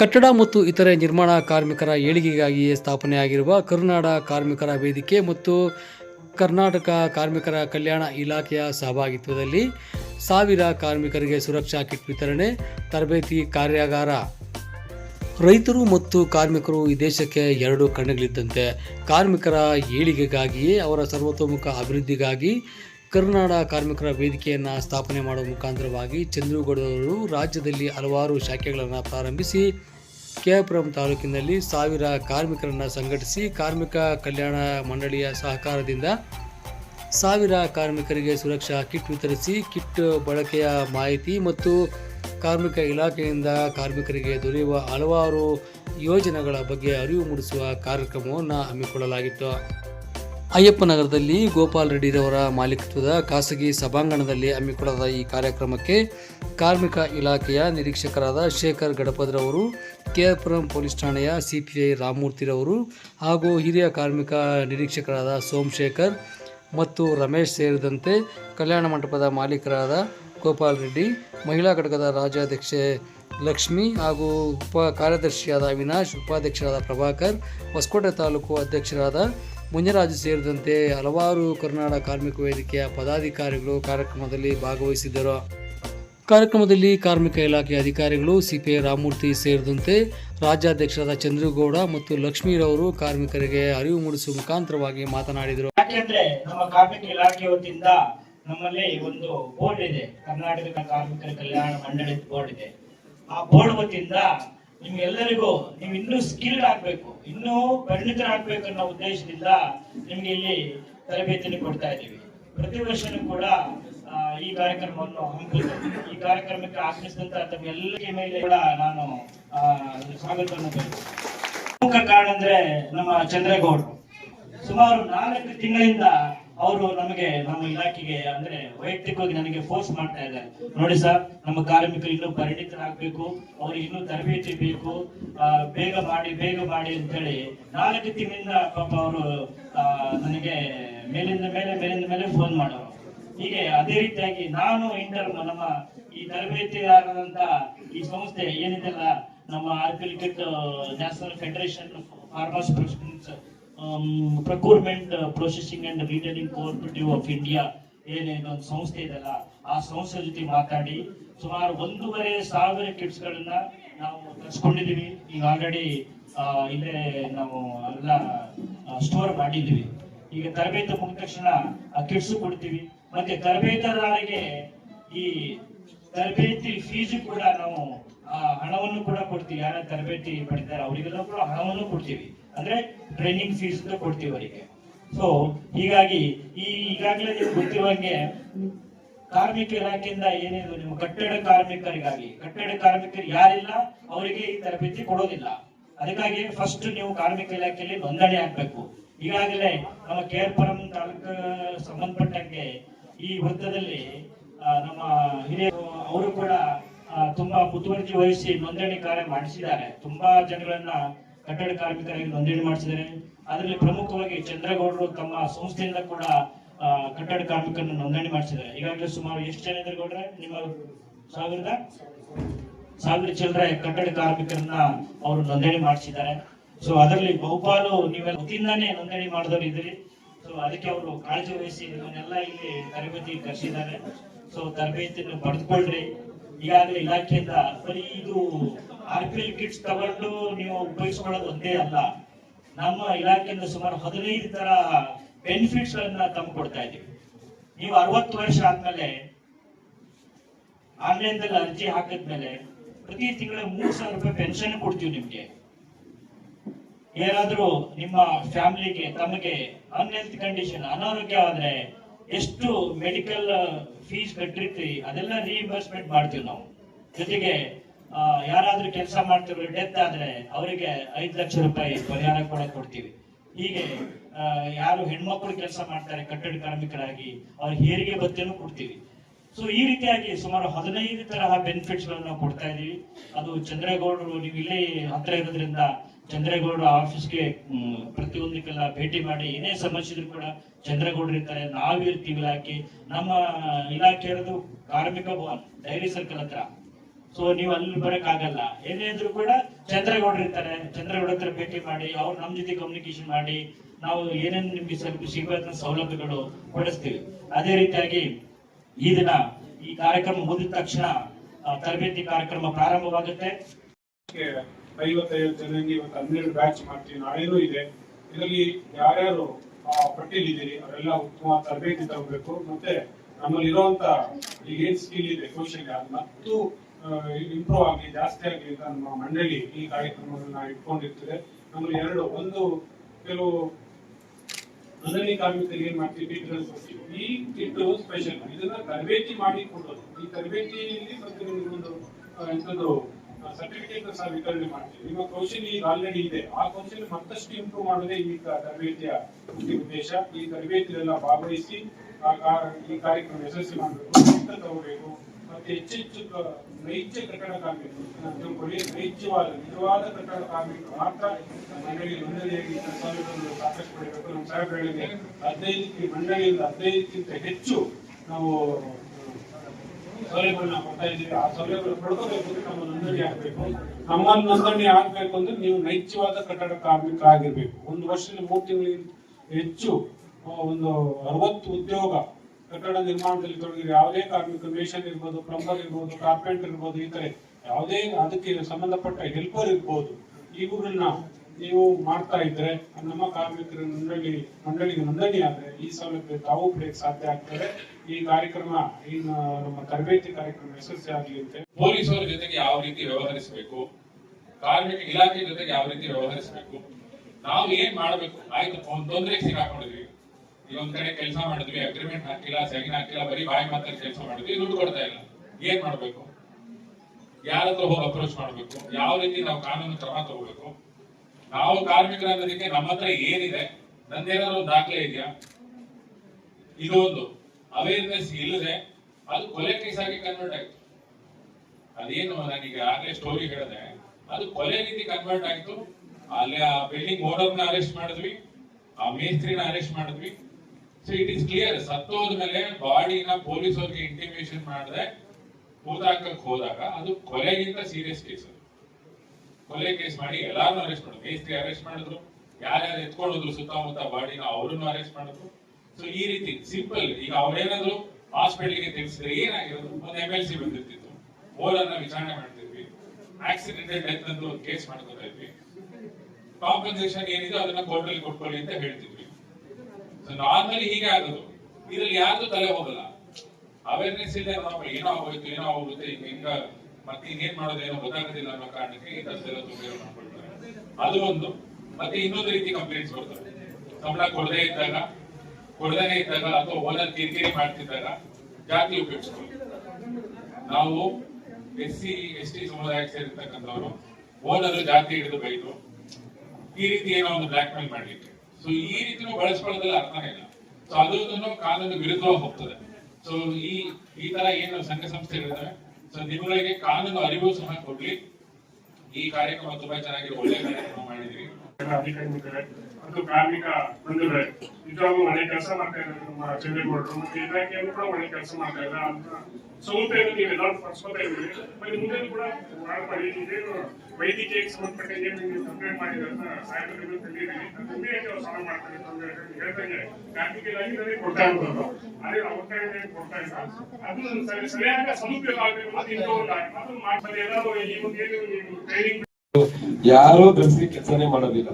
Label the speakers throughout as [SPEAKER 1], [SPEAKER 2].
[SPEAKER 1] ಕಟ್ಟಡ ಮತ್ತು ಇತರೆ ನಿರ್ಮಾಣ ಕಾರ್ಮಿಕರ ಏಳಿಗೆಗಾಗಿಯೇ ಸ್ಥಾಪನೆಯಾಗಿರುವ ಕರುನಾಡ ಕಾರ್ಮಿಕರ ವೇದಿಕೆ ಮತ್ತು ಕರ್ನಾಟಕ ಕಾರ್ಮಿಕರ ಕಲ್ಯಾಣ ಇಲಾಖೆಯ ಸಹಭಾಗಿತ್ವದಲ್ಲಿ ಸಾವಿರ ಕಾರ್ಮಿಕರಿಗೆ ಸುರಕ್ಷಾ ಕಿಟ್ ವಿತರಣೆ, ತರಬೇತಿ ಕಾರ್ಯಾಗಾರ. ರೈತರು ಮತ್ತು ಕಾರ್ಮಿಕರು ಈ ದೇಶಕ್ಕೆ ಎರಡು ಕಣ್ಣುಗಳಿದ್ದಂತೆ. ಕಾರ್ಮಿಕರ ಏಳಿಗೆಗಾಗಿಯೇ ಅವರ ಸರ್ವತೋಮುಖ ಅಭಿವೃದ್ಧಿಗಾಗಿ ಕರುನಾಡ ಕಾರ್ಮಿಕರ ವೇದಿಕೆಯನ್ನು ಸ್ಥಾಪನೆ ಮಾಡುವ ಮುಖಾಂತರವಾಗಿ ಚಂದ್ರಗೌಡರು ರಾಜ್ಯದಲ್ಲಿ ಹಲವಾರು ಶಾಖೆಗಳನ್ನು ಪ್ರಾರಂಭಿಸಿ ಕೆಪುರಂ ತಾಲೂಕಿನಲ್ಲಿ ಸಾವಿರ ಕಾರ್ಮಿಕರನ್ನು ಸಂಘಟಿಸಿ, ಕಾರ್ಮಿಕ ಕಲ್ಯಾಣ ಮಂಡಳಿಯ ಸಹಕಾರದಿಂದ ಸಾವಿರ ಕಾರ್ಮಿಕರಿಗೆ ಸುರಕ್ಷಾ ಕಿಟ್ ವಿತರಿಸಿ, ಕಿಟ್ ಬಳಕೆಯ ಮಾಹಿತಿ ಮತ್ತು ಕಾರ್ಮಿಕ ಇಲಾಖೆಯಿಂದ ಕಾರ್ಮಿಕರಿಗೆ ದೊರೆಯುವ ಹಲವಾರು ಯೋಜನೆಗಳ ಬಗ್ಗೆ ಅರಿವು ಮೂಡಿಸುವ ಕಾರ್ಯಕ್ರಮವನ್ನು ಹಮ್ಮಿಕೊಳ್ಳಲಾಗಿತ್ತು. ಅಯ್ಯಪ್ಪ ನಗರದಲ್ಲಿ ಗೋಪಾಲ್ ರೆಡ್ಡಿರವರ ಮಾಲೀಕತ್ವದ ಖಾಸಗಿ ಸಭಾಂಗಣದಲ್ಲಿ ಹಮ್ಮಿಕೊಳ್ಳದ ಈ ಕಾರ್ಯಕ್ರಮಕ್ಕೆ ಕಾರ್ಮಿಕ ಇಲಾಖೆಯ ನಿರೀಕ್ಷಕರಾದ ಶೇಖರ್ ಗಡಪದ್ರವರು ಕೆಆರ್ಪುರಂ ಪೊಲೀಸ್ ಠಾಣೆಯ ಸಿಪಿಐ ರಾಮಮೂರ್ತಿರವರು ಹಾಗೂ ಹಿರಿಯ ಕಾರ್ಮಿಕ ನಿರೀಕ್ಷಕರಾದ ಸೋಮಶೇಖರ್ ಮತ್ತು ರಮೇಶ್ ಸೇರಿದಂತೆ ಕಲ್ಯಾಣ ಮಂಟಪದ ಮಾಲೀಕರಾದ ಗೋಪಾಲ್ ರೆಡ್ಡಿ, ಮಹಿಳಾ ಘಟಕದ ರಾಜ್ಯಾಧ್ಯಕ್ಷೆ ಲಕ್ಷ್ಮಿ ಹಾಗೂ ಉಪ ಕಾರ್ಯದರ್ಶಿಯಾದ ಅವಿನಾಶ್, ಉಪಾಧ್ಯಕ್ಷರಾದ ಪ್ರಭಾಕರ್, ಹೊಸಕೋಟೆ ತಾಲೂಕು ಅಧ್ಯಕ್ಷರಾದ ಮುನಿರಾಜು ಸೇರಿದಂತೆ ಹಲವಾರು ಕರ್ನಾಟಕ ಕಾರ್ಮಿಕ ವೇದಿಕೆಯ ಪದಾಧಿಕಾರಿಗಳು ಕಾರ್ಯಕ್ರಮದಲ್ಲಿ ಭಾಗವಹಿಸಿದ್ದರು. ಕಾರ್ಯಕ್ರಮದಲ್ಲಿ ಕಾರ್ಮಿಕ ಇಲಾಖೆ ಅಧಿಕಾರಿಗಳು ಸಿಪಿಐ ರಾಮಮೂರ್ತಿ ಸೇರಿದಂತೆ ರಾಜ್ಯಾಧ್ಯಕ್ಷರಾದ ಚಂದ್ರಗೌಡ ಮತ್ತು ಲಕ್ಷ್ಮೀರವರು ಕಾರ್ಮಿಕರಿಗೆ ಅರಿವು ಮೂಡಿಸುವ ಮುಖಾಂತರವಾಗಿ ಮಾತನಾಡಿದರು.
[SPEAKER 2] ಯಾಕೆಂದ್ರೆ ನಮ್ಮ ಕಾರ್ಮಿಕ ಇಲಾಖೆ ವತಿಯಿಂದ ನಮ್ಮಲ್ಲಿ ಒಂದು ಬೋರ್ಡ್ ಇದೆ. ಕರ್ನಾಟಕ ಕಾರ್ಮಿಕರ ಕಲ್ಯಾಣ ಮಂಡಳಿ ಬೋರ್ಡ್ ಇದೆ. ಆ ಬೋರ್ಡ್ ವತಿಯಿಂದ ನಿಮ್ಗೆಲ್ಲರಿಗೂ ನೀವು ಇನ್ನೂ ಸ್ಕಿಲ್ಡ್ ಆಗ್ಬೇಕು, ಇನ್ನೂ ಪರಿಣಿತರಾಗ್ಬೇಕು ಅನ್ನೋ ಉದ್ದೇಶದಿಂದ ನಿಮ್ಗೆ ಇಲ್ಲಿ ತರಬೇತಿಯನ್ನು ಕೊಡ್ತಾ ಇದ್ದೀವಿ ಪ್ರತಿ ವರ್ಷನೂ ಕೂಡ ಈ ಕಾರ್ಯಕ್ರಮವನ್ನು ಹಮ್ಮಿಕೊಳ್ತೇವೆ ಈ ಕಾರ್ಯಕ್ರಮಕ್ಕೆ ಆಗಮಿಸಿದಂತ ತಮ್ಮೆಲ್ಲರಿಗೆ ಮೇಲೆ ಕೂಡ ನಾನು ಸ್ವಾಗತವನ್ನು. ಪ್ರಮುಖ ಕಾರಣ ಅಂದ್ರೆ ನಮ್ಮ ಚಂದ್ರೇಗೌಡರು ಸುಮಾರು ನಾಲ್ಕು ತಿಂಗಳಿಂದ ಅವರು ನಮಗೆ ನಮ್ಮ ಇಲಾಖೆಗೆ ಅಂದ್ರೆ ವೈಯಕ್ತಿಕವಾಗಿ ನನಗೆ ಫೋರ್ಸ್ ಮಾಡ್ತಾ ಇದ್ದಾರೆ. ನೋಡಿ ಸರ್ ನಮ್ಮ ಕಾರ್ಮಿಕರು ಇನ್ನೂ ಪರಿಣಿತರಾಗಬೇಕು ಅವ್ರಿಗೆ ಇನ್ನೂ ತರಬೇತಿ ಬೇಕು ಬೇಗ ಮಾಡಿ ಬೇಗ ಮಾಡಿ ಅಂತ ಹೇಳಿ ನಾಲ್ಕು ತಿಂಗಳಿಂದ ಪಾಪ ಅವರು ನನಗೆ ಮೇಲಿಂದ ಮೇಲೆ ಮೇಲಿಂದ ಮೇಲೆ ಫೋನ್ ಮಾಡೋರು. ಹೀಗೆ ಅದೇ ರೀತಿಯಾಗಿ ನಾನು ಇಂಟರ್ ನಮ್ಮ ಈ ತರಬೇತಿದಾರರಂತ ಈ ಸಂಸ್ಥೆ ಏನಿದೆಲ್ಲ ನಮ್ಮ ಆರ್ಕಿಲಿಕೆಟ್ national federation farmers procurement processing and retailing cooperative of India ಏನೇನು ಒಂದು ಸಂಸ್ಥೆ ಇದೆಲ್ಲ, ಆ ಸಂಸ್ಥೆ ಜೊತೆ ಮಾತಾಡಿ ಸುಮಾರು ಒಂದೂವರೆ ಸಾವಿರ ಕಿಟ್ಸ್ ಗಳನ್ನ ನಾವು ತರಿಸ್ಕೊಂಡಿದ್ದೀವಿ ಈಗ ಆಲ್ರೆಡಿ ಇಲ್ಲೇ ನಾವು ಎಲ್ಲ ಸ್ಟೋರ್ ಮಾಡಿದ್ದೀವಿ ಈಗ ತರಬೇತಿ ಮುಗಿದ ತಕ್ಷಣ ಆ ಕಿಟ್ಸ್ ಕೊಡ್ತೀವಿ. ಮತ್ತೆ ತರಬೇತದಾರರಿಗೆ ಈ ತರಬೇತಿ ಫೀಸ್ ಕೂಡ ನಾವು, ಆ, ಹಣವನ್ನು ಕೂಡ ಕೊಡ್ತೀವಿ. ಯಾರ ತರಬೇತಿ ಪಡಿತಾರೆ ಅವರಿಗೆಲ್ಲ ಕೂಡ ಹಣವನ್ನು ಕೊಡ್ತೀವಿ. ಅಂದ್ರೆ ಟ್ರೈನಿಂಗ್ ಫೀಸ್ ಅಂತ ಕೊಡ್ತೀವಿ ಅವರಿಗೆ. ಸೊ ಹೀಗಾಗಿ ಈ ಈಗಾಗಲೇ ನೀವು ಗೊತ್ತಿರುವಂಗೆ ಕಾರ್ಮಿಕ ಇಲಾಖೆಯಿಂದ ಏನೇನು ನೀವು ಕಟ್ಟಡ ಕಾರ್ಮಿಕರಿಗಾಗಿ, ಕಟ್ಟಡ ಕಾರ್ಮಿಕರು ಯಾರಿಲ್ಲ, ಅವರಿಗೆ ಈ ತರಬೇತಿ ಕೊಡೋದಿಲ್ಲ. ಅದಕ್ಕಾಗಿ ಫಸ್ಟ್ ನೀವು ಕಾರ್ಮಿಕ ಇಲಾಖೆಯಲ್ಲಿ ನೋಂದಣಿ ಆಗ್ಬೇಕು. ಈಗಾಗಲೇ ನಮ್ಮ ಕೇರ್ಪುರಂ ತಾಲೂಕು ಸಂಬಂಧಪಟ್ಟಂಗೆ ಈ ವೃತ್ತದಲ್ಲಿ ನಮ್ಮ ಹಿರಿಯ ಅವರು ಕೂಡ ತುಂಬಾ ಮುತುವರ್ಜಿ ವಹಿಸಿ ನೋಂದಣಿ ಕಾರ್ಯ ಮಾಡಿಸಿದ್ದಾರೆ. ತುಂಬಾ ಜನಗಳನ್ನ ಕಟ್ಟಡ ಕಾರ್ಮಿಕರಾಗಿ ನೋಂದಣಿ ಮಾಡಿಸಿದ್ದಾರೆ. ಅದರಲ್ಲಿ ಪ್ರಮುಖವಾಗಿ ಚಂದ್ರಗೌಡರು ತಮ್ಮ ಸಂಸ್ಥೆಯಿಂದ ಕೂಡ ಕಟ್ಟಡ ಕಾರ್ಮಿಕರನ್ನು ನೋಂದಣಿ ಮಾಡಿಸಿದ್ದಾರೆ. ಈಗಾಗಲೇ ಸುಮಾರು ಎಷ್ಟು ಜನ ಇದ್ರೆ ಗೌಡ್ರೆ? ನಿಮ್ಮ ಸಾವಿರದ? ಸಾವಿರ ಚಿಲ್ಲರೆ ಕಟ್ಟಡ ಕಾರ್ಮಿಕರನ್ನ ಅವರು ನೋಂದಣಿ ಮಾಡಿಸಿದ್ದಾರೆ. ಸೊ ಅದರಲ್ಲಿ ಬಹುಪಾಲು ನೀವೆಲ್ಲ ವತಿಯಿಂದಾನೇ ನೋಂದಣಿ ಮಾಡಿದವರು ಇದ್ರಿ ಸೊ ಅದಕ್ಕೆ ಅವರು ಕಾಳಜಿ ವಹಿಸಿ ನಿಮ್ಮನ್ನೆಲ್ಲ ಇಲ್ಲಿ ತರಬೇತಿ ಕರೆಸಿದ್ದಾರೆ. ಸೊ ತರಬೇತಿಯನ್ನು ಪಡೆದುಕೊಳ್ಳ್ರಿ. ಈಗಾಗಲೇ ಇಲಾಖೆಯಿಂದ ಬರೀ ಇದು ಆರ್ ಪಿ ಎಲ್ ಕಿಟ್ಸ್ ತಗೊಂಡು ನೀವು ಉಪಯೋಗಿಸ್ಕೊಳ್ಳೋದು ಒಂದೇ ಅಲ್ಲ. ನಮ್ಮ ಇಲಾಖೆಯಿಂದ ಸುಮಾರು ಹದಿನೈದು ತರ ಬೆನಿಫಿಟ್ಸ್ ಗಳನ್ನ ತಮ್ಮ ಕೊಡ್ತಾ ಇದ್ದೀವಿ. ನೀವು ಅರವತ್ತು ವರ್ಷ ಆದ್ಮೇಲೆ ಆನ್ಲೈನ್ ದಲ್ಲಿ ಅರ್ಜಿ ಹಾಕಿದ್ಮೇಲೆ ಪ್ರತಿ ತಿಂಗಳ ಮೂರ್ ಸಾವಿರ ರೂಪಾಯಿ ಪೆನ್ಷನ್ ಕೊಡ್ತೀವಿ ನಿಮ್ಗೆ. ಏನಾದ್ರೂ ನಿಮ್ಮ ಫ್ಯಾಮಿಲಿಗೆ, ತಮಗೆ ಅನ್ಹೆಲ್ತ್ ಕಂಡೀಷನ್ ಅನಾರೋಗ್ಯ ಆದ್ರೆ ಎಷ್ಟು ಮೆಡಿಕಲ್ ಫೀಸ್ ಕಟ್ಟಿರ್ತೀವಿ ಅದೆಲ್ಲ ರೀಇಂಬರ್ಸ್ಮೆಂಟ್ ಮಾಡ್ತೀವಿ ನಾವು. ಜೊತೆಗೆ ಯಾರಾದ್ರೂ ಕೆಲಸ ಮಾಡ್ತಿರೋ ಡೆತ್ ಆದ್ರೆ ಅವರಿಗೆ ಐದು ಲಕ್ಷ ರೂಪಾಯಿ ಪರಿಹಾರ ಕೂಡ ಕೊಡ್ತೀವಿ. ಹೀಗೆ ಯಾರು ಹೆಣ್ಮಕ್ಳು ಕೆಲಸ ಮಾಡ್ತಾರೆ, ಕಟ್ಟಡ ಕಾರ್ಮಿಕರಾಗಿ, ಅವ್ರ ಹೇರಿಗೆ ಭತ್ಯೆನೂ ಕೊಡ್ತೀವಿ. ಸೊ ಈ ರೀತಿಯಾಗಿ ಸುಮಾರು ಹದಿನೈದು ತರಹ ಬೆನಿಫಿಟ್ಸ್ ಗಳನ್ನ ಕೊಡ್ತಾ ಇದೀವಿ ಅದು ಚಂದ್ರೇಗೌಡರು, ನೀವು ಇಲ್ಲಿ ಹತ್ರ ಇರೋದ್ರಿಂದ ಚಂದ್ರೇಗೌಡರು ಆಫೀಸ್ಗೆ ಪ್ರತಿಯೊಂದಕ್ಕೆಲ್ಲ ಭೇಟಿ ಮಾಡಿ, ಏನೇ ಸಮಸ್ಯೆ ಇದ್ರು ಕೂಡ ಚಂದ್ರೇಗೌಡರು ಇರ್ತಾರೆ ನಾವಿರ್ತೀವಿ ಇಲಾಖೆ. ನಮ್ಮ ಇಲಾಖೆ ಇರೋದು ಕಾರ್ಮಿಕ ಭವನ್, ಡೈರಿ ಸರ್ಕಲ್ ಹತ್ರ. ಸೊ ನೀವು ಅಲ್ಲಿ ಬರಕ್ಕಾಗಲ್ಲ. ಏನೇ ಇದ್ರು ಕೂಡ ಚಂದ್ರಗೌಡರು ಇರ್ತಾರೆ. ಚಂದ್ರಗೌಡ ಹತ್ರ ಭೇಟಿ ಮಾಡಿ, ಅವ್ರು ನಮ್ ಜೊತೆ ಕಮ್ಯುನಿಕೇಶನ್ ಮಾಡಿ, ನಾವು ಏನೇನು ನಿಮ್ಗೆ ಸ್ವಲ್ಪ ಸಿಗಬೇಕಾದ ಸೌಲಭ್ಯಗಳು ಕೊಡಿಸ್ತೀವಿ. ಅದೇ ರೀತಿಯಾಗಿ ಈ ದಿನ ಈ ಕಾರ್ಯಕ್ರಮ ಮುಗಿದ ತಕ್ಷಣ ತರಬೇತಿ ಕಾರ್ಯಕ್ರಮ ಪ್ರಾರಂಭವಾಗುತ್ತೆ.
[SPEAKER 3] ಐವತ್ತೈದು ಜನರಿಗೆ ಇವತ್ತು ಹನ್ನೆರಡು ಬ್ಯಾಚ್ ಮಾಡ್ತೀವಿ. ನಾಳೆನೂ ಇದೆ. ಇದರಲ್ಲಿ ಯಾರ್ಯಾರು ಪಟ್ಟಿಲ್ ಇದ್ದೀರಿ ಅವರೆಲ್ಲ ಉತ್ತಮ ತರಬೇತಿ ತಗೋಬೇಕು ಮತ್ತೆ ನಮ್ಮಲ್ಲಿ ಇರುವಂತ ಈಗ ಏನ್ ಸ್ಕಿಲ್ ಇದೆ, ಕೌಶಲ್ಯ, ಮತ್ತು ಇಂಪ್ರೂವ್ ಆಗಿ, ಜಾಸ್ತಿ ಆಗಲಿ ಅಂತ ನಮ್ಮ ಮಂಡಳಿ ಈ ಕಾರ್ಯಕ್ರಮಗಳನ್ನ ಇಟ್ಕೊಂಡಿರ್ತದೆ ನಮ್ಮಲ್ಲಿ ಎರಡು, ಒಂದು ಕೆಲವು ಅದರಲ್ಲಿ ಕಾರ್ಮಿಕರಿಗೆ ಏನ್ ಮಾಡ್ತೀವಿ ಟೀಚರ್ಸ್ ಈ ಕಿಟ್ ಸ್ಪೆಷಲ್ ಇದನ್ನ ತರಬೇತಿ ಮಾಡಿ ಕೊಡೋದು. ಈ ತರಬೇತಿಯಲ್ಲಿ ಮತ್ತೆ ನಿಮಗೊಂದು ಎಂತದು ಸರ್ಟಿಫಿಕೇಟ್ ಸಹ ವಿತರಣೆ ಮಾಡ್ತೀವಿ. ನಿಮ್ಮ ಕೌಶಲ್ಯ ಈಗ ಆಲ್ರೆಡಿ ಇದೆ. ಆ ಕೌಶಲ್ಯ ಮತ್ತಷ್ಟು ಇಂಪ್ರೂವ್ ಮಾಡೋದೇ ಈ ತರಬೇತಿಯ ಮುಖ್ಯ ಉದ್ದೇಶ. ಈ ತರಬೇತಿಯೆಲ್ಲ ಭಾಗವಹಿಸಿ ಈ ಕಾರ್ಯಕ್ರಮ ಯಶಸ್ವಿ ಮಾಡಬೇಕು. ಅಂತ ತಗೋಬೇಕು ಮತ್ತೆ ಹೆಚ್ಚೆಚ್ಚು ಹೆಚ್ಚು ನೈಜ ಪ್ರಕರಣ ಕಾರ್ಮಿಕರು ನೈಜವಾದ, ನಿಜವಾದ ಪ್ರಕರಣ ಕಾರ್ಮಿಕರು ಮಾತ್ರ ಮಂಡಳಿ ಮಂಡಳಿಯಾಗಿ ಸೌಲಭ್ಯವನ್ನು ಸೌಲಭ್ಯಗಳು ಸಾಕಷ್ಟು ಪಡೆಯಬೇಕು ನಮ್ಮ ಸಾಹೇಬರಿಗೆ ಹದಿನೈದು ಮಂಡಳಿಯಿಂದ ಹದಿನೈದಕ್ಕಿಂತ ಹೆಚ್ಚು ನಾವು ಸೌಲಭ್ಯಗಳನ್ನ ಕೊಡ್ತಾ ಇದ್ದೀವಿ. ಆ ಸೌಲಭ್ಯ ಪಡ್ಕೋಬೇಕು ಅಂದ್ರೆ ನಮ್ಮ ನೋಂದಣಿ ಆಗಬೇಕು. ನಮ್ಮ ನೋಂದಣಿ ಆಗಬೇಕು ಅಂದ್ರೆ ನೀವು ನೈಜವಾದ ಕಟ್ಟಡ ಕಾರ್ಮಿಕರಾಗಿರ್ಬೇಕು ಒಂದು ವರ್ಷದಲ್ಲಿ ಮೂರು ತಿಂಗಳಿಗಿಂತ ಹೆಚ್ಚು ಒಂದು ಅರವತ್ತು ಉದ್ಯೋಗ ಕಟ್ಟಡ ನಿರ್ಮಾಣದಲ್ಲಿ ತೊಡಗಿರೋ ಯಾವುದೇ ಕಾರ್ಮಿಕ, ಮೇಷನ್ ಇರ್ಬೋದು ಪ್ಲಂಬರ್ ಇರ್ಬೋದು ಕಾರ್ಪೆಂಟರ್ ಇರ್ಬೋದು, ಈ ಯಾವುದೇ ಅದಕ್ಕೆ ಸಂಬಂಧಪಟ್ಟ ಹೆಲ್ಪರ್ ಇರ್ಬೋದು ಇವುಗಳನ್ನ ನೀವು ಮಾಡ್ತಾ ಇದ್ರೆ ನಮ್ಮ ಕಾರ್ಮಿಕರ ಮಂಡಳಿ, ಮಂಡಳಿಗೆ ನೋಂದಣಿ ಆದ್ರೆ ಈ ಸೌಲಭ್ಯ ತಾವು ಪಡೆಯಕ್ಕೆ ಸಾಧ್ಯ ಆಗ್ತದೆ. ಈ ಕಾರ್ಯಕ್ರಮ, ಈ ನಮ್ಮ ತರಬೇತಿ ಕಾರ್ಯಕ್ರಮ ಯಶಸ್ವಿ ಆಗಲಿ ಅಂತ
[SPEAKER 4] ಪೊಲೀಸರ ಜೊತೆಗೆ ಯಾವ ರೀತಿ ವ್ಯವಹರಿಸಬೇಕು? ಕಾರ್ಮಿಕ ಇಲಾಖೆ ಜೊತೆಗೆ ಯಾವ ರೀತಿ ವ್ಯವಹರಿಸಬೇಕು? ನಾವು ಏನ್ ಮಾಡಬೇಕು? ಆಯ್ತು ಒಂದ್ ತೊಂದರೆಗೆ ಸಿಗಾಕೊಂಡಿದ್ವಿ ಒಂದ್ ಕಡೆ ಕೆಲಸ ಮಾಡಿದ್ವಿ ಅಗ್ರಿಮೆಂಟ್ ಹಾಕಿಲ್ಲ ಸೈನ್ ಹಾಕಿಲ್ಲ, ಬರೀ ಬಾಯಿ ಮಾತಲ್ಲಿ ಕೆಲಸ ಮಾಡಿದ್ವಿ, ದುಡ್ಡು ಕೊಡ್ತಾ ಇಲ್ಲ. ಏನ್ ಮಾಡ್ಬೇಕು? ಯಾರ ಹತ್ರ ಹೋಗಿ ಅಪ್ರೋಚ್ ಮಾಡ್ಬೇಕು? ಯಾವ ರೀತಿ ನಾವು ಕಾನೂನು ಕ್ರಮ ತಗೋಬೇಕು? ನಾವು ಕಾರ್ಮಿಕರ ಅನ್ನೋದಕ್ಕೆ ನಮ್ಮ ಹತ್ರ ಏನಿದೆ? ನಂದೇನಾದ್ರು ದಾಖಲೆ ಇದೆಯಾ? ಇದು ಒಂದು. ಅವೇರ್ನೆಸ್ ಇಲ್ಲದೆ ಅದು ಕೊಲೆ ಕೇಸ್ ಆಗಿ ಕನ್ವರ್ಟ್ ಆಯ್ತು. ಅದೇನು, ನನಗೆ ಆಗ್ಲೇ ಸ್ಟೋರಿ ಹೇಳಿದೆ. ಅದು ಕೊಲೆ ರೀತಿ ಕನ್ವರ್ಟ್ ಆಯ್ತು. ಅಲ್ಲಿ ಆ ಬಿಲ್ಡಿಂಗ್ ಓನರ್ನ ಅರೆಸ್ಟ್ ಮಾಡಿದ್ವಿ, ಆ ಮೇಸ್ತ್ರಿನ ಅರೆಸ್ಟ್ ಮಾಡಿದ್ವಿ. ಸೊ ಇಟ್ ಇಸ್ ಕ್ಲಿಯರ್ ಸತ್ತೋದ ಮೇಲೆ ಬಾಡಿನ ಪೊಲೀಸರಿಗೆ ಇಂಟಿಮೇಷನ್ ಮಾಡಿದ್ರೆ ಕೂತಾಕಕ್ಕೆ ಹೋದಾಗ ಅದು ಕೊಲೆಗಿಂತ ಸೀರಿಯಸ್ ಕೇಸ್ ಕೊಲೆ ಕೇಸ್ ಮಾಡಿ ಎಲ್ಲಾರನ್ನೂ ಅರೆಸ್ಟ್ ಮಾಡಿದ್ರು. ಮೇಸ್ತ್ರಿ ಅರೆಸ್ಟ್ ಮಾಡಿದ್ರು. ಯಾರ್ಯಾರು ಎತ್ಕೊಂಡು ಹೋದ್ರು ಸುತ್ತಮುತ್ತ ಬಾಡಿನ ಅವ್ರನ್ನು ಅರೆಸ್ಟ್ ಮಾಡಿದ್ರು. ಸೊ ಈ ರೀತಿ ಸಿಂಪಲ್ ಈಗ ಅವ್ರೇನಾದ್ರು ಹಾಸ್ಪಿಟಲ್ಗೆ ತಿಳಿಸಿದ್ರೆ ಏನಾಗಿರೋದು? ಒಂದು ಎಂ ಎಲ್ ಸಿ ಬಂದಿರ್ತಿತ್ತು. ಓಲನ್ನ ವಿಚಾರಣೆ ಮಾಡ್ತಿದ್ವಿ. ಆಕ್ಸಿಡೆಂಟಲ್ ಡೆತ್ ಅಂತ ಒಂದು ಕೇಸ್ ಮಾಡ್ಕೊತಾ ಇದ್ವಿ. ಕಾಂಪನ್ಸೇಷನ್ ಏನಿದೆ ಅದನ್ನ ಕೋರ್ಟಲ್ಲಿ ಕೊಟ್ಕೊಳ್ಳಿ ಅಂತ ಹೇಳ್ತಿದ್ವಿ. ನಾರ್ಮಲಿ ಹೀಗೆ ಆಗೋದು. ಇದ್ರಲ್ಲಿ ಯಾರು ತಲೆ ಹೋಗಲ್ಲ. ಅವೇರ್ನೆಸ್ ಇದೆ ನಾವು ಏನೋ ಆಗೋಯ್ತು, ಏನೋ ಆಗುತ್ತೆ ಈಗ ಹೆಂಗ ಮತ್ತೆ ಇನ್ನೇನ್ ಮಾಡೋದು, ಏನೋ ಗೊತ್ತಾಗೋದಿಲ್ಲ ಅನ್ನೋ ಕಾರಣಕ್ಕೆ ಈ ತೊಂದರೆ ಮಾಡ್ಕೊಳ್ತಾರೆ. ಅದು ಒಂದು. ಮತ್ತೆ ಇನ್ನೊಂದು ರೀತಿ ಕಂಪ್ಲೇಂಟ್ಸ್ ಬರ್ತವೆ. ಸಂಬಳ ಕೊಡದೆ ಇದ್ದಾಗ, ಕೊಡದೇ ಇದ್ದಾಗ ಅಥವಾ ಓನರ್ ಕಿರಿಕಿರಿ ಮಾಡ್ತಿದ್ದಾಗ ಜಾತಿ ಉಪಯೋಗಿಸ್ಕೊಳ್ಳಿ ನಾವು ಎಸ್ ಸಿ ಎಸ್ ಟಿ ಸಮುದಾಯಕ್ಕೆ ಸೇರಿರ್ತಕ್ಕಂಥವ್ರು ಓನರ್ ಜಾತಿ ಹಿಡಿದು ಬೈದು ಈ ರೀತಿ ಏನೋ ಒಂದು ಬ್ಲಾಕ್ ಮೇಲ್ ಮಾಡ್ಲಿಕ್ಕೆ ಸೊ ಈ ರೀತಿ ಬಳಸ್ಕೊಳ್ಳೋದ್ರಲ್ಲಿ ಅರ್ಥ ಇಲ್ಲ. ಸೊ ಅದನ್ನು ಕಾನೂನು ವಿರುದ್ಧವಾಗಿ ಹೋಗ್ತದೆ. ಸೊ ಈ ಈ ತರ ಏನು ಸಂಘ ಸಂಸ್ಥೆಗಳಿದ್ದಾವೆ ಸೊ ನಿಮ್ಮಗಳಿಗೆ ಕಾನೂನು ಅರಿವು ಸಹ ಕೊಡ್ಲಿ. ಈ ಕಾರ್ಯಕ್ರಮ ತುಂಬಾ ಚೆನ್ನಾಗಿ ಒಳ್ಳೆ ಕಾರ್ಯಕ್ರಮ ಮಾಡಿದ್ರಿ
[SPEAKER 5] ಮತ್ತು ಕಾರ್ಮಿಕ ಬಂಧುಗಳೇ ನಿಜವಾಗ್ಲೂ ಒಳ್ಳೆ ಕೆಲಸ ಮಾಡ್ತಾ ಇದ್ದಾರೆ ನಮ್ಮ ಚಂದ್ರೇಗೌಡರು ಮತ್ತೆ ಇಲಾಖೆಯನ್ನು ಕೂಡ ಒಳ್ಳೆ ಕೆಲಸ ಮಾಡ್ತಾ ಇದ್ದಾರೆ ಅಂತ ಸೌಲಭ್ಯವನ್ನು ನೀವು ಎಲ್ಲರೂ ಪಡಿಸ್ಕೊತಾ ಇದ್ದೀವಿ ಮತ್ತೆ ಮುಂದೆ ಕೂಡ ಮಾಡ್ಕೊಳ್ಳಿ ಇದೇನು ವೈದ್ಯಕೀಯಕ್ಕೆ ಸಂಬಂಧಪಟ್ಟ ಏನು ನೀವು ತೊಂದರೆ ಮಾಡಿದ್ರೆ ಅಂತ ಸಾಹೇಬರಿಗೆ ತಂದೆ ಅವ್ರು ಸಹಾಯ ಮಾಡ್ತಾರೆ ತೊಂದರೆ ಹೇಳ್ದಂಗೆ ಕಾರ್ಮಿಕ ಇಲಾಖೆಯಲ್ಲಿ ಕೊಡ್ತಾ ಇರೋದು ಅದೇ ಅವಕಾಶ ಕಡೆ ಕೊಡ್ತಾ ಇಲ್ಲ. ಅದು ಸರಿ, ಸರಿಯಾದ ಸದುಪಯೋಗ ಆಗಬೇಕು ಅದು ಇನ್ನೂ ಒಂದು ಮಾಡ್ತಾರೆ. ಎಲ್ಲರೂ ಈ ಏನು ಟ್ರೈನಿಂಗ್
[SPEAKER 6] ಯಾರು ದರ್ಸಿ ಕೆಲಸನೇ ಮಾಡೋದಿಲ್ಲ.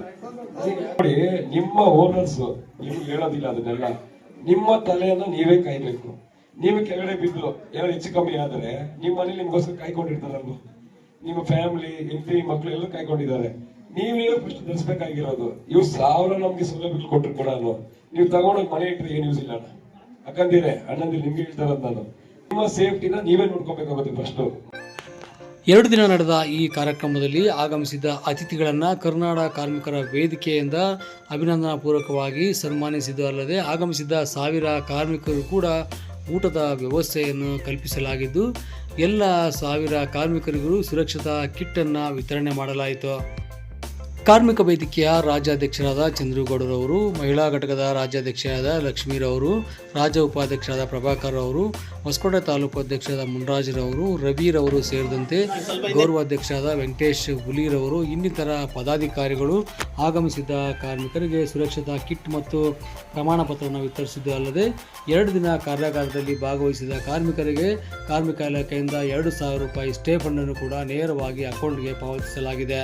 [SPEAKER 6] ನೋಡಿ, ನಿಮ್ಮ ಓನರ್ಸ್ ನಿಮ್ಗೆ ಹೇಳೋದಿಲ್ಲ ಅದನ್ನೆಲ್ಲ. ನಿಮ್ಮ ತಲೆಯನ್ನು ನೀವೇ ಕಾಯ್ಬೇಕು. ನೀವು ಕೆಳಗಡೆ ಬಿದ್ದು ಏನಾದ್ರು ಹೆಚ್ಚು ಕಮ್ಮಿ ಆದ್ರೆ ನಿಮ್ಮ ಮನೇಲಿ ನಿಮ್ಗೋಸ್ಕರ ಕಾಯ್ಕೊಂಡಿರ್ತಾರಲ್ವ ನಿಮ್ಮ ಫ್ಯಾಮಿಲಿ ಹೆಂಡತಿ ಮಕ್ಕಳು ಎಲ್ಲ ಕಾಯ್ಕೊಂಡಿದ್ದಾರೆ. ನೀವೇ ಫಸ್ಟ್ ಧರಿಸ್ಬೇಕಾಗಿರೋದು ಇವು ಸಾವಿರ ನಮ್ಗೆ ಸೌಲಭ್ಯಗಳು ಕೊಟ್ಟರು ಕೂಡ ನೀವು ತಗೊಂಡೋಗಿ ಮನೆ ಇಟ್ಟರೆ ಏನ್ ಯೂಸ್ ಇಲ್ಲ ಅಕ್ಕಂದಿರೆ, ಅಣ್ಣಂದಿರು ನಿಮ್ಗೆ ಹೇಳ್ತಾರಂತ ನಾನು. ನಿಮ್ಮ ಸೇಫ್ಟಿನ ನೀವೇ ನೋಡ್ಕೋಬೇಕಾಗುತ್ತೆ ಫಸ್ಟ್
[SPEAKER 1] ಎರಡು ದಿನ ನಡೆದ ಈ ಕಾರ್ಯಕ್ರಮದಲ್ಲಿ ಆಗಮಿಸಿದ ಅತಿಥಿಗಳನ್ನು ಕರ್ನಾಟಕ ಕಾರ್ಮಿಕರ ವೇದಿಕೆಯಿಂದ ಅಭಿನಂದನಾ ಪೂರ್ವಕವಾಗಿ ಸನ್ಮಾನಿಸಿದ್ದು ಅಲ್ಲದೆ ಆಗಮಿಸಿದ ಸಾವಿರ ಕಾರ್ಮಿಕರು ಕೂಡ ಊಟದ ವ್ಯವಸ್ಥೆಯನ್ನು ಕಲ್ಪಿಸಲಾಗಿದ್ದು, ಎಲ್ಲ ಸಾವಿರ ಕಾರ್ಮಿಕರಿಗೂ ಸುರಕ್ಷತಾ ಕಿಟ್ಟನ್ನು ವಿತರಣೆ ಮಾಡಲಾಯಿತು. ಕಾರ್ಮಿಕ ವೇದಿಕೆಯ ರಾಜ್ಯಾಧ್ಯಕ್ಷರಾದ ಚಂದ್ರಗೌಡರವರು, ಮಹಿಳಾ ಘಟಕದ ರಾಜ್ಯಾಧ್ಯಕ್ಷರಾದ ಲಕ್ಷ್ಮೀರವರು, ರಾಜ್ಯ ಉಪಾಧ್ಯಕ್ಷರಾದ ಪ್ರಭಾಕರ್ ಅವರು ಹೊಸಕೋಟೆ ತಾಲೂಕು ಅಧ್ಯಕ್ಷರಾದ ಮುನ್ರಾಜ್ರವರು, ರವಿರವರು ಸೇರಿದಂತೆ ಗೌರವಾಧ್ಯಕ್ಷರಾದ ವೆಂಕಟೇಶ್ ಹುಲಿರವರು, ಇನ್ನಿತರ ಪದಾಧಿಕಾರಿಗಳು ಆಗಮಿಸಿದ್ದ ಕಾರ್ಮಿಕರಿಗೆ ಸುರಕ್ಷತಾ ಕಿಟ್ ಮತ್ತು ಪ್ರಮಾಣ ಪತ್ರವನ್ನು ವಿತರಿಸಿದ್ದು ಅಲ್ಲದೆ, ಎರಡು ದಿನ ಕಾರ್ಯಾಗಾರದಲ್ಲಿ ಭಾಗವಹಿಸಿದ ಕಾರ್ಮಿಕರಿಗೆ ಕಾರ್ಮಿಕ ಇಲಾಖೆಯಿಂದ ಎರಡು ಸಾವಿರ ರೂಪಾಯಿ ಸ್ಟೇ ಫಂಡನ್ನು ಕೂಡ ನೇರವಾಗಿ ಅಕೌಂಟ್ಗೆ ಪಾವತಿಸಲಾಗಿದೆ.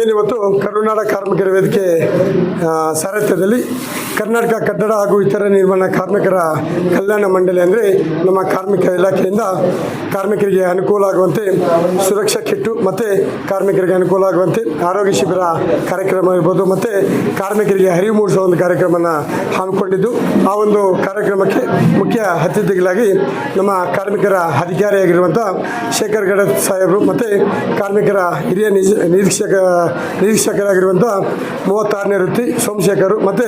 [SPEAKER 7] ಏನಿವತ್ತು ಕರುನಾಡ ಕಾರ್ಮಿಕರ ವೇದಿಕೆ ಸಾರಥ್ಯದಲ್ಲಿ ಕರ್ನಾಟಕ ಕಟ್ಟಡ ಹಾಗೂ ಇತರ ನಿರ್ಮಾಣ ಕಾರ್ಮಿಕರ ಕಲ್ಯಾಣ ಮಂಡಳಿ ಅಂದರೆ ನಮ್ಮ ಕಾರ್ಮಿಕ ಇಲಾಖೆಯಿಂದ ಕಾರ್ಮಿಕರಿಗೆ ಅನುಕೂಲ ಆಗುವಂತೆ ಸುರಕ್ಷಾ ಕಿಟ್ಟು ಮತ್ತು ಕಾರ್ಮಿಕರಿಗೆ ಅನುಕೂಲ ಆಗುವಂತೆ ಆರೋಗ್ಯ ಶಿಬಿರ ಕಾರ್ಯಕ್ರಮ ಇರ್ಬೋದು ಮತ್ತು ಕಾರ್ಮಿಕರಿಗೆ ಅರಿವು ಮೂಡಿಸುವ ಒಂದು ಕಾರ್ಯಕ್ರಮನ ಹಮ್ಮಿಕೊಂಡಿದ್ದು. ಆ ಒಂದು ಕಾರ್ಯಕ್ರಮಕ್ಕೆ ಮುಖ್ಯ ಅತಿಥಿಗಳಾಗಿ ನಮ್ಮ ಕಾರ್ಮಿಕರ ಅಧಿಕಾರಿಯಾಗಿರುವಂಥ ಶೇಖರ್ ಗಡ ಸಾಹೇಬರು ಮತ್ತು ಕಾರ್ಮಿಕರ ಹಿರಿಯ ನಿಜ ನಿರೀಕ್ಷಕ ನಿರೀಕ್ಷಕರಾಗಿರುವಂಥ ಮೂವತ್ತಾರನೇ ವೃತ್ತಿ ಸೋಮಶೇಖರು ಮತ್ತು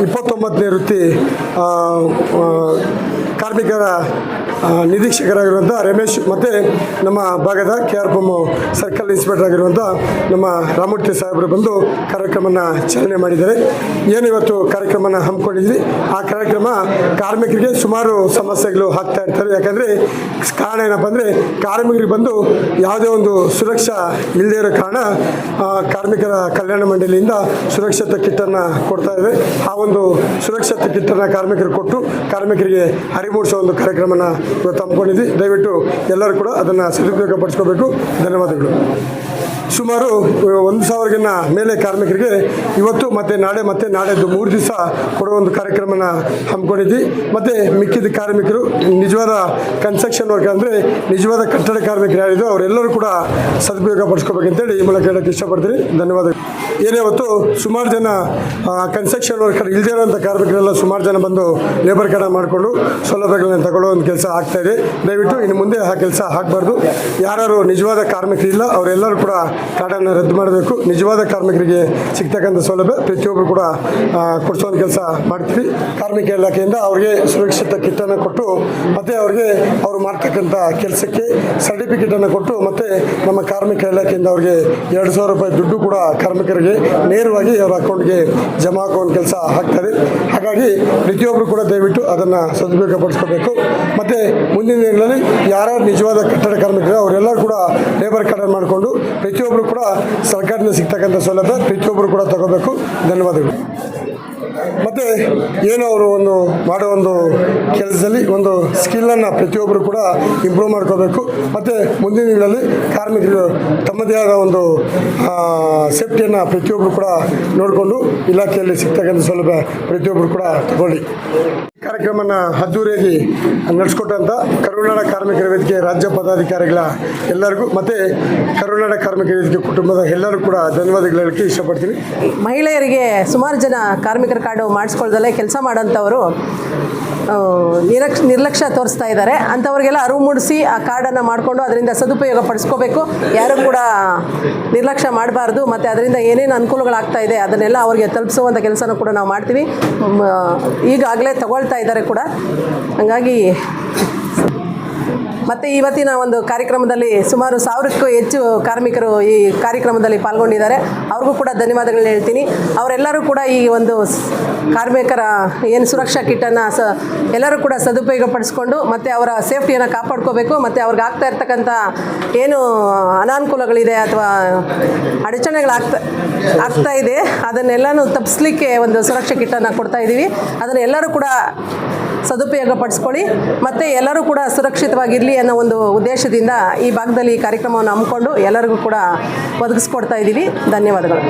[SPEAKER 7] ಇಪ್ಪತ್ತೊಂಬತ್ತನೇ ವೃತ್ತಿ ಕಾರ್ಮಿಕರ ನಿರೀಕ್ಷಕರಾಗಿರುವಂಥ ರಮೇಶ್ ಮತ್ತು ನಮ್ಮ ಭಾಗದ K R Puram circle inspector ಆಗಿರುವಂಥ ನಮ್ಮ ರಾಮೂರ್ತಿ ಸಾಹೇಬರು ಬಂದು ಕಾರ್ಯಕ್ರಮನ ಚಾಲನೆ ಮಾಡಿದ್ದಾರೆ. ಏನಿವತ್ತು ಕಾರ್ಯಕ್ರಮನ ಹಮ್ಮಿಕೊಂಡಿದ್ವಿ ಆ ಕಾರ್ಯಕ್ರಮ ಕಾರ್ಮಿಕರಿಗೆ ಸುಮಾರು ಸಮಸ್ಯೆಗಳು ಆಗ್ತಾ ಇರ್ತಾರೆ ಯಾಕಂದರೆ ಕಾರಣ ಏನಪ್ಪ ಅಂದರೆ ಕಾರ್ಮಿಕರಿಗೆ ಬಂದು ಯಾವುದೇ ಒಂದು ಸುರಕ್ಷಾ ಇಲ್ಲದೇ ಇರೋ ಕಾರಣ ಕಾರ್ಮಿಕರ ಕಲ್ಯಾಣ ಮಂಡಳಿಯಿಂದ ಸುರಕ್ಷತಾ ಕಿಟ್ಟನ್ನು ಕೊಡ್ತಾ ಇದೆ ಆ ಒಂದು ಸುರಕ್ಷತಾ ಕಿಟ್ಟನ್ನು ಕಾರ್ಮಿಕರು ಕೊಟ್ಟು ಕಾರ್ಮಿಕರಿಗೆ ಅರಿವು ಮೂಡಿಸೋ ಒಂದು ಕಾರ್ಯಕ್ರಮನ ಹಮ್ಮಿಕೊಂಡಿದ್ವಿ. ದಯವಿಟ್ಟು ಎಲ್ಲರೂ ಕೂಡ ಅದನ್ನು ಸದುಪಯೋಗ ಪಡಿಸ್ಕೋಬೇಕು ಧನ್ಯವಾದಗಳು. ಸುಮಾರು ಒಂದು ಸಾವಿರಗಿನ್ನ ಮೇಲೆ ಕಾರ್ಮಿಕರಿಗೆ ಇವತ್ತು ಮತ್ತು ನಾಳೆ ಮತ್ತು ನಾಳೆದು ಮೂರು ದಿವಸ ಕೊಡೋ ಒಂದು ಕಾರ್ಯಕ್ರಮನ ಹಮ್ಮಿಕೊಂಡಿದ್ವಿ. ಮತ್ತು ಮಿಕ್ಕಿದ ಕಾರ್ಮಿಕರು, ನಿಜವಾದ ಕನ್ಸ್ಟ್ರಕ್ಷನ್ ವರ್ಕ್ ಅಂದರೆ ನಿಜವಾದ ಕಟ್ಟಡ ಕಾರ್ಮಿಕರು ಯಾರಿದ್ರು ಅವರೆಲ್ಲರೂ ಕೂಡ ಸದುಪಯೋಗ ಪಡಿಸ್ಕೋಬೇಕಂತೇಳಿ ಈ ಮೂಲಕ ಹೇಳೋಕ್ಕೆ ಇಷ್ಟಪಡ್ತೀನಿ. ಧನ್ಯವಾದಗಳು. ಏನೇ ಹೊತ್ತು ಸುಮಾರು ಜನ ಕನ್ಸ್ಟ್ರಕ್ಷನ್ ವರ್ಕರ್ ಇಲ್ಲದೇ ಇರೋಂಥ ಕಾರ್ಮಿಕರೆಲ್ಲ ಸುಮಾರು ಜನ ಬಂದು ಲೇಬರ್ ಕಾರ್ಡ್ ಮಾಡಿಕೊಂಡು ಸೌಲಭ್ಯಗಳನ್ನ ತಗೊಳ್ಳೋ ಒಂದು ಕೆಲಸ ಆಗ್ತಾ ಇದೆ. ದಯವಿಟ್ಟು ಇನ್ನು ಮುಂದೆ ಆ ಕೆಲಸ ಆಗಬಾರ್ದು. ಯಾರು ನಿಜವಾದ ಕಾರ್ಮಿಕರಿಲ್ಲ ಅವರೆಲ್ಲರೂ ಕೂಡ ಕಾರ್ಡನ್ನು ರದ್ದು ಮಾಡಬೇಕು. ನಿಜವಾದ ಕಾರ್ಮಿಕರಿಗೆ ಸಿಗ್ತಕ್ಕಂಥ ಸೌಲಭ್ಯ ಪ್ರತಿಯೊಬ್ಬರು ಕೂಡ ಕೊಡಿಸೋ ಒಂದು ಕೆಲಸ ಮಾಡ್ತೀವಿ. ಕಾರ್ಮಿಕ ಇಲಾಖೆಯಿಂದ ಅವ್ರಿಗೆ ಸುರಕ್ಷಿತ ಕಿಟ್ಟನ್ನು ಕೊಟ್ಟು, ಮತ್ತು ಅವ್ರಿಗೆ ಅವರು ಮಾಡ್ತಕ್ಕಂಥ ಕೆಲಸಕ್ಕೆ ಸರ್ಟಿಫಿಕೇಟನ್ನು ಕೊಟ್ಟು, ಮತ್ತು ನಮ್ಮ ಕಾರ್ಮಿಕ ಇಲಾಖೆಯಿಂದ ಅವ್ರಿಗೆ ಎರಡು ಸಾವಿರ ರೂಪಾಯಿ ದುಡ್ಡು ಕೂಡ ಕಾರ್ಮಿಕರಿಗೆ ನೇರವಾಗಿ ಅವರ ಅಕೌಂಟ್ಗೆ ಜಮಾ ಹಾಕೋ ಒಂದು ಕೆಲಸ ಆಗ್ತದೆ. ಹಾಗಾಗಿ ಪ್ರತಿಯೊಬ್ಬರು ಕೂಡ ದಯವಿಟ್ಟು ಅದನ್ನು ಸದುಪಯೋಗಪಡಿಸ್ಕೋಬೇಕು. ಮತ್ತು ಮುಂದಿನ ದಿನಗಳಲ್ಲಿ ಯಾರ್ಯಾರು ನಿಜವಾದ ಕಟ್ಟಡ ಕಾರ್ಮಿಕರು ಅವರೆಲ್ಲರೂ ಕೂಡ ಲೇಬರ್ ಕಾರ್ಡ್ ಮಾಡಿಕೊಂಡು ಪ್ರತಿಯೊಬ್ಬರು ಕೂಡ ಸರ್ಕಾರದಿಂದ ಸಿಗ್ತಕ್ಕಂಥ ಸೌಲಭ್ಯ ಪ್ರತಿಯೊಬ್ಬರು ಕೂಡ ತಗೋಬೇಕು. ಧನ್ಯವಾದಗಳು. ಮತ್ತು ಏನೋ ಅವರು ಒಂದು ಮಾಡೋ ಒಂದು ಕೆಲಸದಲ್ಲಿ ಒಂದು ಸ್ಕಿಲ್ಲನ್ನು ಪ್ರತಿಯೊಬ್ಬರು ಕೂಡ ಇಂಪ್ರೂವ್ ಮಾಡ್ಕೋಬೇಕು. ಮತ್ತೆ ಮುಂದಿನ ದಿನಗಳಲ್ಲಿ ಕಾರ್ಮಿಕರು ತಮ್ಮದೇ ಆದ ಒಂದು ಸೇಫ್ಟಿಯನ್ನು ಪ್ರತಿಯೊಬ್ಬರು ಕೂಡ ನೋಡಿಕೊಂಡು ಇಲಾಖೆಯಲ್ಲಿ ಸಿಗ್ತಕ್ಕಂಥ ಸೌಲಭ್ಯ ಪ್ರತಿಯೊಬ್ಬರು ಕೂಡ ತಗೊಳ್ಳಿ. ಕಾರ್ಯಕ್ರಮನ ಅದ್ದೂರಿಯಾಗಿ ನಡೆಸ್ಕೊಟ್ಟಂಥ ಕರುನಾಡ ಕಾರ್ಮಿಕರ ವೇದಿಕೆ ರಾಜ್ಯ ಪದಾಧಿಕಾರಿಗಳ ಎಲ್ಲರಿಗೂ, ಮತ್ತೆ ಕರುನಾಡ ಕಾರ್ಮಿಕರ ವೇದಿಕೆ ಕುಟುಂಬದ ಎಲ್ಲರೂ ಕೂಡ ಧನ್ಯವಾದಗಳು ಹೇಳಕ್ಕೆ ಇಷ್ಟಪಡ್ತೀನಿ.
[SPEAKER 8] ಮಹಿಳೆಯರಿಗೆ ಸುಮಾರು ಜನ ಕಾರ್ಮಿಕರ ಮಾಡಿಸ್ಕೊಳ್ದಲ್ಲೇ ಕೆಲಸ ಮಾಡೋಂಥವರು ನಿರಕ್ಷ, ನಿರ್ಲಕ್ಷ್ಯ ತೋರಿಸ್ತಾ ಇದ್ದಾರೆ. ಅಂಥವ್ರಿಗೆಲ್ಲ ಅರಿವು ಮೂಡಿಸಿ ಆ ಕಾರ್ಡನ್ನು ಮಾಡಿಕೊಂಡು ಅದರಿಂದ ಸದುಪಯೋಗ ಪಡಿಸ್ಕೋಬೇಕು. ಯಾರೂ ಕೂಡ ನಿರ್ಲಕ್ಷ್ಯ ಮಾಡಬಾರ್ದು, ಮತ್ತು ಅದರಿಂದ ಏನೇನು ಅನುಕೂಲಗಳಾಗ್ತಾ ಇದೆ ಅದನ್ನೆಲ್ಲ ಅವ್ರಿಗೆ ತಲುಪಿಸುವಂಥ ಕೆಲಸನೂ ಕೂಡ ನಾವು ಮಾಡ್ತೀವಿ. ಈಗಾಗಲೇ ತಗೊಳ್ತಾ ಇದ್ದಾರೆ ಕೂಡ. ಹಾಗಾಗಿ ಮತ್ತು ಇವತ್ತಿನ ಒಂದು ಕಾರ್ಯಕ್ರಮದಲ್ಲಿ ಸುಮಾರು ಸಾವಿರಕ್ಕೂ ಹೆಚ್ಚು ಕಾರ್ಮಿಕರು ಈ ಕಾರ್ಯಕ್ರಮದಲ್ಲಿ ಪಾಲ್ಗೊಂಡಿದ್ದಾರೆ. ಅವ್ರಿಗೂ ಕೂಡ ಧನ್ಯವಾದಗಳನ್ನ ಹೇಳ್ತೀನಿ. ಅವರೆಲ್ಲರೂ ಕೂಡ ಈ ಒಂದು ಕಾರ್ಮಿಕರ ಏನು ಸುರಕ್ಷಾ ಕಿಟ್ಟನ್ನು ಸ ಎಲ್ಲರೂ ಕೂಡ ಸದುಪಯೋಗ ಪಡಿಸ್ಕೊಂಡು ಮತ್ತು ಅವರ ಸೇಫ್ಟಿಯನ್ನು ಕಾಪಾಡ್ಕೋಬೇಕು. ಮತ್ತು ಅವ್ರಿಗೆ ಆಗ್ತಾ ಇರ್ತಕ್ಕಂಥ ಏನು ಅನಾನುಕೂಲಗಳಿದೆ ಅಥವಾ ಅಡಚಣೆಗಳಾಗ್ತಾ ಆಗ್ತಾ ಇದೆ, ಅದನ್ನೆಲ್ಲನೂ ತಪ್ಪಿಸ್ಲಿಕ್ಕೆ ಒಂದು ಸುರಕ್ಷಾ ಕಿಟ್ಟನ್ನು ಕೊಡ್ತಾ ಇದ್ದೀವಿ ಅದನ್ನು ಎಲ್ಲರೂ ಕೂಡ ಸದುಪಯೋಗ ಪಡಿಸ್ಕೊಳ್ಳಿ ಮತ್ತು ಎಲ್ಲರೂ ಕೂಡ ಸುರಕ್ಷಿತವಾಗಿರಲಿ ಅನ್ನೋ ಒಂದು ಉದ್ದೇಶದಿಂದ ಈ ಭಾಗದಲ್ಲಿ ಈ ಕಾರ್ಯಕ್ರಮವನ್ನು ಹಮ್ಮಿಕೊಂಡು ಎಲ್ಲರಿಗೂ ಕೂಡ ಒದಗಿಸ್ಕೊಡ್ತಾ ಇದ್ದೀವಿ. ಧನ್ಯವಾದಗಳು.